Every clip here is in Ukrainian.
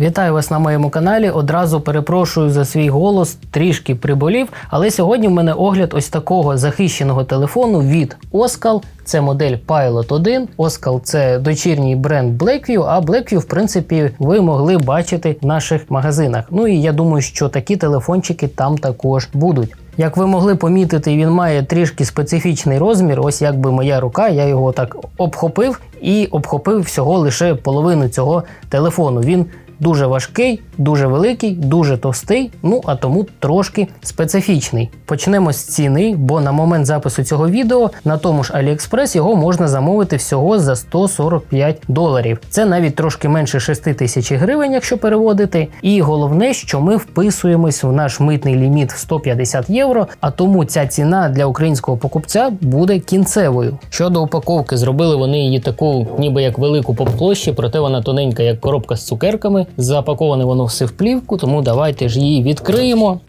Вітаю вас на моєму каналі. Одразу перепрошую за свій голос, трішки приболів. Але сьогодні в мене огляд ось такого захищеного телефону від Oskal. Це модель Pilot 1. Oskal – це дочірній бренд Blackview, а Blackview, в принципі, ви могли бачити в наших магазинах. Ну і я думаю, що такі телефончики там також будуть. Як ви могли помітити, він має трішки специфічний розмір. Ось якби моя рука, я його так обхопив і обхопив всього лише половину цього телефону. Він дуже важкий, дуже великий, дуже товстий, ну а тому трошки специфічний. Почнемо з ціни, бо на момент запису цього відео на тому ж AliExpress його можна замовити всього за 145 доларів. Це навіть трошки менше 6 тисяч гривень, якщо переводити. І головне, що ми вписуємось в наш митний ліміт в 150 євро, а тому ця ціна для українського покупця буде кінцевою. Щодо упаковки, зробили вони її таку, ніби як велику по площі, проте вона тоненька, як коробка з цукерками. Запаковане воно все в плівку, тому давайте ж її відкриємо.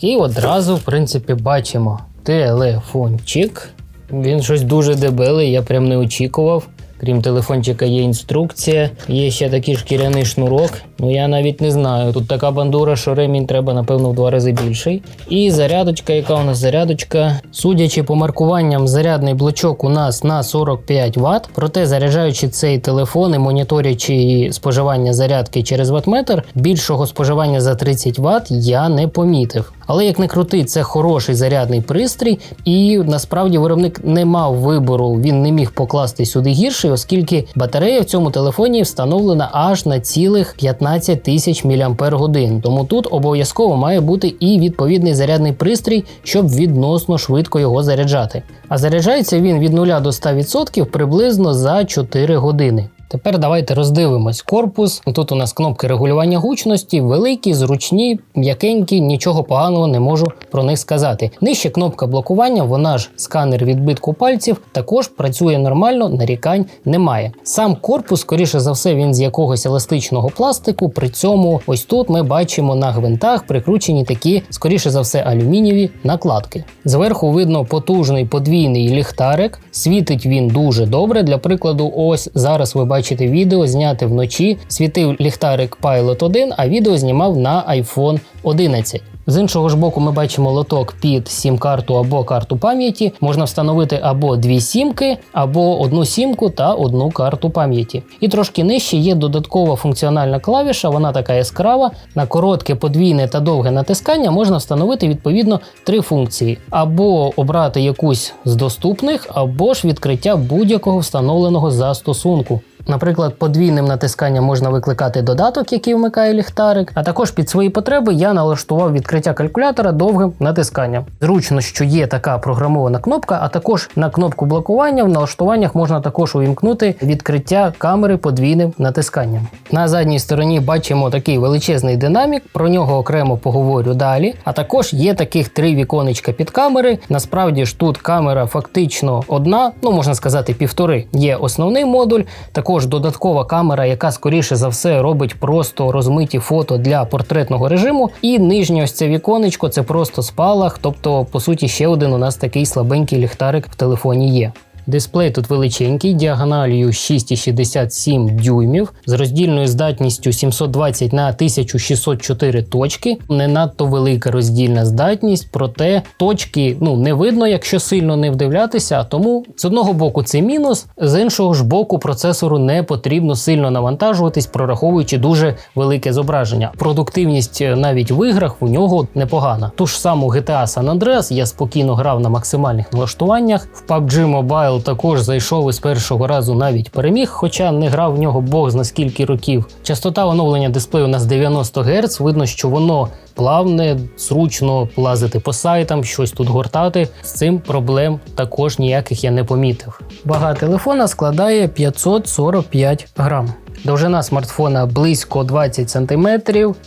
І одразу, в принципі, бачимо телефончик. Він щось дуже дебелий, я прям не очікував. Крім телефончика, є інструкція, є ще такий шкіряний шнурок. Ну я навіть не знаю. Тут така бандура, що ремінь треба, напевно, в два рази більший. І зарядочка, яка у нас зарядочка. Судячи по маркуванням, зарядний блочок у нас на 45 Вт. Проте, заряджаючи цей телефон і моніторячи споживання зарядки через ватметр, більшого споживання за 30 Вт я не помітив. Але як не крути, це хороший зарядний пристрій, і насправді виробник не мав вибору, він не міг покласти сюди гірший, оскільки батарея в цьому телефоні встановлена аж на цілих 15 тисяч мАч. Тому тут обов'язково має бути і відповідний зарядний пристрій, щоб відносно швидко його заряджати. А заряджається він від 0 до 100% приблизно за 4 години. Тепер давайте роздивимось корпус. Тут у нас кнопки регулювання гучності, великі, зручні, м'якенькі, нічого поганого не можу про них сказати. Нижче кнопка блокування, вона ж сканер відбитку пальців, також працює нормально, нарікань немає. Сам корпус, скоріше за все, він з якогось еластичного пластику. При цьому ось тут ми бачимо на гвинтах прикручені такі, скоріше за все, алюмінієві накладки. Зверху видно потужний подвійний ліхтарик. Світить він дуже добре. Для прикладу, ось зараз ви бачите бачите відео, зняте вночі. Світив ліхтарик Pilot 1, а відео знімав на iPhone 11. З іншого ж боку, ми бачимо лоток під сім-карту або карту пам'яті. Можна встановити або дві сімки, або одну сімку та одну карту пам'яті. І трошки нижче є додаткова функціональна клавіша, вона така яскрава. На коротке, подвійне та довге натискання можна встановити відповідно три функції: або обрати якусь з доступних, або ж відкриття будь-якого встановленого застосунку. Наприклад, подвійним натисканням можна викликати додаток, який вмикає ліхтарик. А також під свої потреби я налаштував відкриття калькулятора довгим натисканням. Зручно, що є така програмована кнопка, а також на кнопку блокування в налаштуваннях можна також увімкнути відкриття камери подвійним натисканням. На задній стороні бачимо такий величезний динамік, про нього окремо поговорю далі. А також є таких три віконечка під камери. Насправді ж тут камера фактично одна, ну можна сказати, півтори. Є основний модуль. Також також додаткова камера, яка скоріше за все робить просто розмиті фото для портретного режиму. І нижнє ось це віконечко це просто спалах. Тобто, по суті, ще один у нас такий слабенький ліхтарик в телефоні є. Дисплей тут величенький, діагоналію 6,67 дюймів з роздільною здатністю 720 на 1604 точки. Не надто велика роздільна здатність, проте точки ну не видно, якщо сильно не вдивлятися. Тому з одного боку це мінус, з іншого ж боку, процесору не потрібно сильно навантажуватись, прораховуючи дуже велике зображення. Продуктивність е, навіть в іграх у нього непогана. Ту ж саму GTA San Andreas я спокійно грав на максимальних налаштуваннях. В PUBG Mobile Михайло також зайшов із першого разу навіть переміг, хоча не грав в нього Бог зна скільки років. Частота оновлення дисплею у нас 90 Гц. Видно, що воно плавне, зручно лазити по сайтам, щось тут гортати. З цим проблем також ніяких я не помітив. Вага телефона складає 545 грам. Довжина смартфона близько 20 см,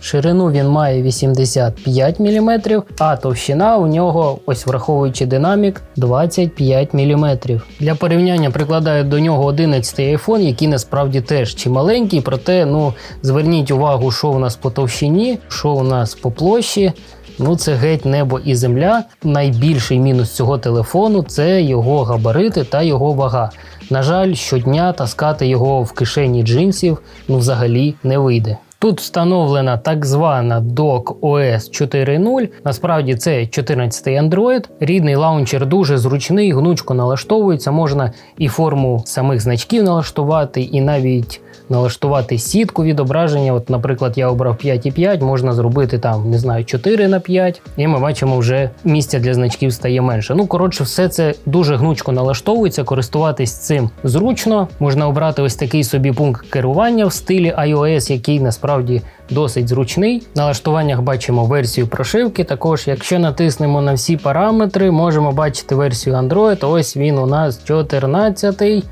ширину він має 85 мм, а товщина у нього, ось враховуючи динамік, 25 мм. Для порівняння прикладаю до нього 11 iPhone, який насправді теж чималенький, проте ну, зверніть увагу, що у нас по товщині, що у нас по площі. Ну, це геть небо і земля. Найбільший мінус цього телефону це його габарити та його вага. На жаль, щодня таскати його в кишені джинсів ну взагалі не вийде. Тут встановлена так звана Dock OS 4.0. Насправді це 14-й Android. Рідний лаунчер дуже зручний, гнучко налаштовується. Можна і форму самих значків налаштувати, і навіть налаштувати сітку відображення. От, наприклад, я обрав 5,5, можна зробити там, не знаю, 4 на 5, і ми бачимо, вже місця для значків стає менше. Ну, коротше, все це дуже гнучко налаштовується, користуватись цим зручно. Можна обрати ось такий собі пункт керування в стилі iOS, який насправді досить зручний. В налаштуваннях бачимо версію прошивки. Також, якщо натиснемо на всі параметри, можемо бачити версію Android. Ось він у нас 14.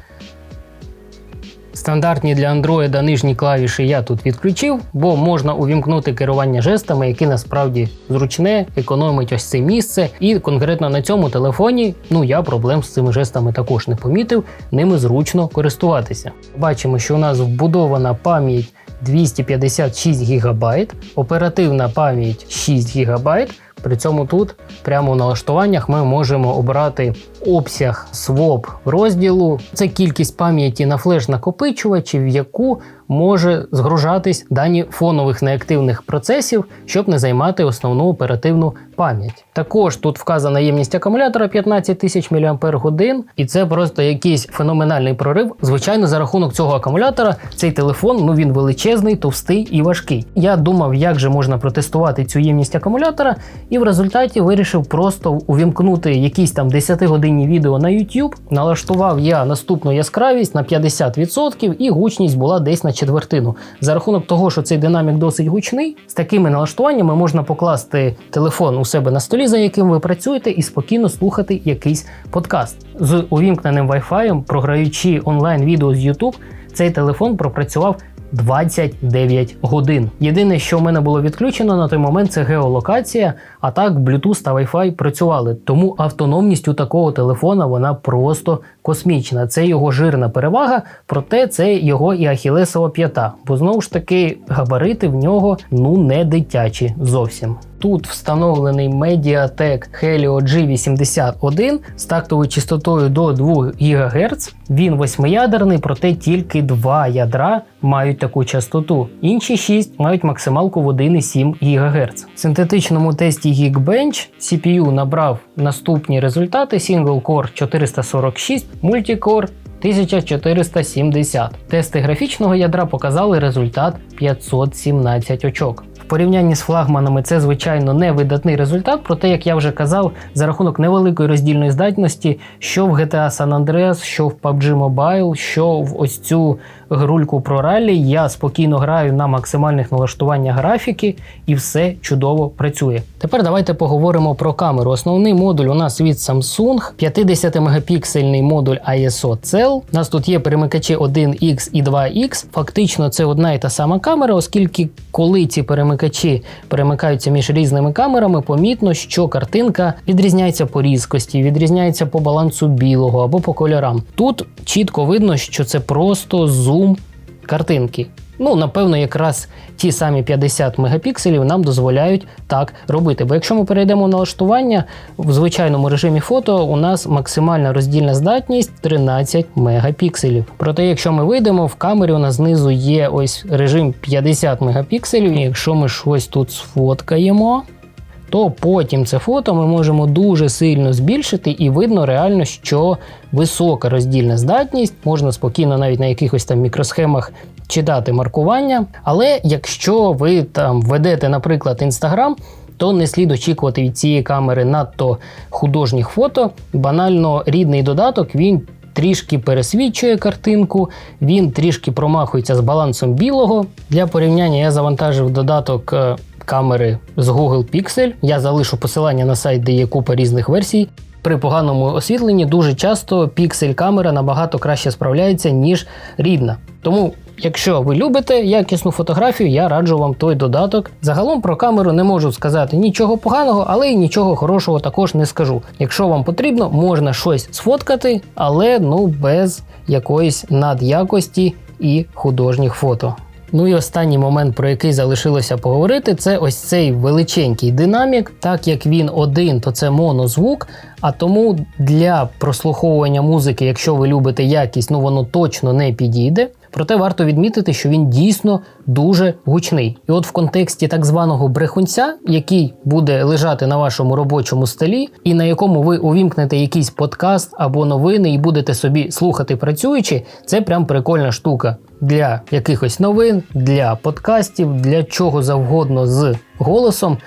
Стандартні для Android нижні клавіші я тут відключив, бо можна увімкнути керування жестами, яке насправді зручне, економить ось це місце. І конкретно на цьому телефоні ну я проблем з цими жестами також не помітив, ними зручно користуватися. Бачимо, що у нас вбудована пам'ять 256 ГБ, оперативна пам'ять 6 ГБ. При цьому тут, прямо в налаштуваннях, ми можемо обрати обсяг своп розділу. Це кількість пам'яті на флеш-накопичувачі, в яку може згружатись дані фонових неактивних процесів, щоб не займати основну оперативну пам'ять. Також тут вказана ємність акумулятора 15 тисяч мАч, і це просто якийсь феноменальний прорив. Звичайно, за рахунок цього акумулятора цей телефон ну він величезний, товстий і важкий. Я думав, як же можна протестувати цю ємність акумулятора, і в результаті вирішив просто увімкнути якісь там 10 годинні відео на YouTube. Налаштував я наступну яскравість на 50% і гучність була десь на четвертину. За рахунок того, що цей динамік досить гучний, з такими налаштуваннями можна покласти телефон у себе на столі, за яким ви працюєте, і спокійно слухати якийсь подкаст. З увімкненим Wi-Fi, програючи онлайн відео з YouTube, цей телефон пропрацював 29 годин. Єдине, що в мене було відключено на той момент, це геолокація. А так, Bluetooth та Wi-Fi працювали. Тому автономність у такого телефона вона просто космічна. Це його жирна перевага, проте це його і ахілесова п'ята. Бо знову ж таки габарити в нього ну не дитячі зовсім. Тут встановлений Mediatek Helio G81 з тактовою частотою до 2 ГГц. Він восьмиядерний, проте тільки два ядра мають таку частоту. Інші 6 мають максималку в 1,7 ГГц. В синтетичному тесті Geekbench CPU набрав наступні результати: Single Core 446, Multicore 1470. Тести графічного ядра показали результат 517 очок. В порівнянні з флагманами це, звичайно, не видатний результат, проте, як я вже казав, за рахунок невеликої роздільної здатності, що в GTA San Andreas, що в PUBG Mobile, що в ось цю грульку про раллі, я спокійно граю на максимальних налаштуваннях графіки і все чудово працює. Тепер давайте поговоримо про камеру. Основний модуль у нас від Samsung, 50 мегапіксельний модуль ISO Cell. У нас тут є перемикачі 1X і 2X. Фактично, це одна і та сама камера, оскільки коли ці перемикачі перемикаються між різними камерами, помітно, що картинка відрізняється по різкості, відрізняється по балансу білого або по кольорам. Тут чітко видно, що це просто зум картинки. Ну, напевно, якраз ті самі 50 мегапікселів нам дозволяють так робити. Бо якщо ми перейдемо в налаштування, в звичайному режимі фото у нас максимальна роздільна здатність 13 мегапікселів. Проте, якщо ми вийдемо, в камері у нас знизу є ось режим 50 мегапікселів. І якщо ми щось тут сфоткаємо, то потім це фото ми можемо дуже сильно збільшити, і видно реально, що висока роздільна здатність, можна спокійно навіть на якихось там мікросхемах читати маркування. Але якщо ви там ведете, наприклад, Інстаграм, то не слід очікувати від цієї камери надто художніх фото. Банально рідний додаток він. Трішки пересвічує картинку, він трішки промахується з балансом білого. Для порівняння я завантажив додаток е, камери з Google Pixel. Я залишу посилання на сайт, де є купа різних версій. При поганому освітленні дуже часто піксель камера набагато краще справляється, ніж рідна. Тому, якщо ви любите якісну фотографію, я раджу вам той додаток. Загалом про камеру не можу сказати нічого поганого, але й нічого хорошого також не скажу. Якщо вам потрібно, можна щось сфоткати, але ну без якоїсь надякості і художніх фото. Ну і останній момент, про який залишилося поговорити, це ось цей величенький динамік. Так як він один, то це монозвук. А тому для прослуховування музики, якщо ви любите якість, ну воно точно не підійде. Проте варто відмітити, що він дійсно дуже гучний. І от в контексті так званого брехунця, який буде лежати на вашому робочому столі, і на якому ви увімкнете якийсь подкаст або новини і будете собі слухати працюючи, це прям прикольна штука для якихось новин, для подкастів, для чого завгодно з голосом.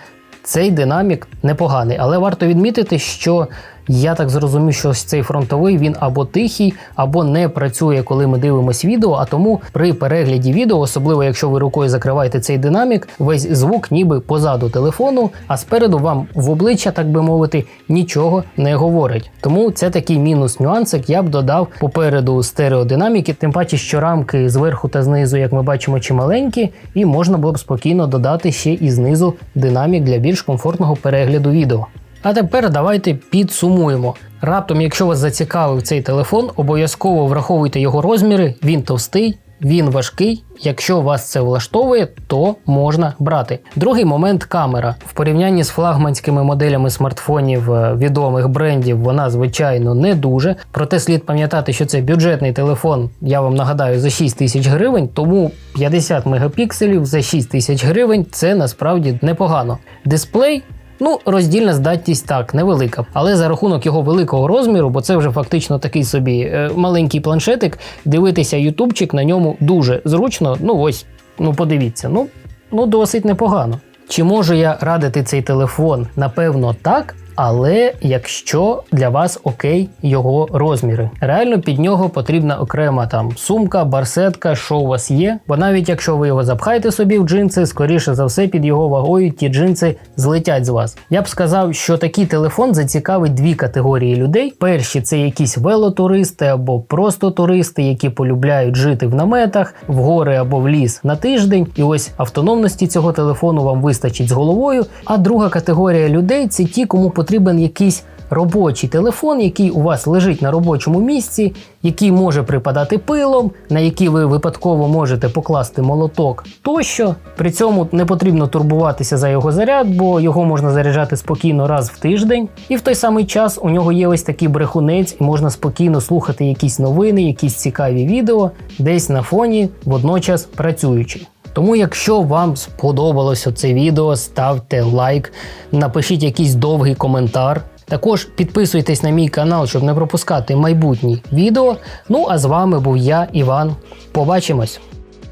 Цей динамік непоганий, але варто відмітити, що я так зрозумів, що ось цей фронтовий він або тихий, або не працює, коли ми дивимося відео. А тому при перегляді відео, особливо якщо ви рукою закриваєте цей динамік, весь звук ніби позаду телефону, а спереду вам в обличчя, так би мовити, нічого не говорить. Тому це такий мінус нюансик. Я б додав попереду стереодинаміки, тим паче, що рамки зверху та знизу, як ми бачимо, чималенькі, і можна було б спокійно додати ще і знизу динамік для більш комфортного перегляду відео. А тепер давайте підсумуємо. Раптом, якщо вас зацікавив цей телефон, обов'язково враховуйте його розміри, він товстий, він важкий. Якщо вас це влаштовує, то можна брати. Другий момент камера. В порівнянні з флагманськими моделями смартфонів е, відомих брендів, вона звичайно не дуже. Проте слід пам'ятати, що це бюджетний телефон, я вам нагадаю, за 6 тисяч гривень, тому 50 мегапікселів за 6 тисяч гривень це насправді непогано. Дисплей Ну, роздільна здатність так, невелика. Але за рахунок його великого розміру, бо це вже фактично такий собі е, маленький планшетик, дивитися ютубчик на ньому дуже зручно. Ну ось, ну подивіться, ну, ну досить непогано. Чи можу я радити цей телефон? Напевно, так. Але якщо для вас окей його розміри, реально під нього потрібна окрема там сумка, барсетка, що у вас є. Бо навіть якщо ви його запхаєте собі в джинси, скоріше за все під його вагою ті джинси злетять з вас. Я б сказав, що такий телефон зацікавить дві категорії людей: перші це якісь велотуристи або просто туристи, які полюбляють жити в наметах, в гори або в ліс на тиждень. І ось автономності цього телефону вам вистачить з головою. А друга категорія людей це ті, кому потрібно потрібен якийсь робочий телефон, який у вас лежить на робочому місці, який може припадати пилом, на який ви випадково можете покласти молоток тощо. При цьому не потрібно турбуватися за його заряд, бо його можна заряджати спокійно раз в тиждень. І в той самий час у нього є ось такий брехунець, і можна спокійно слухати якісь новини, якісь цікаві відео, десь на фоні, водночас працюючи. Тому, якщо вам сподобалося це відео, ставте лайк, напишіть якийсь довгий коментар. Також підписуйтесь на мій канал, щоб не пропускати майбутні відео. Ну а з вами був я, Іван. Побачимось!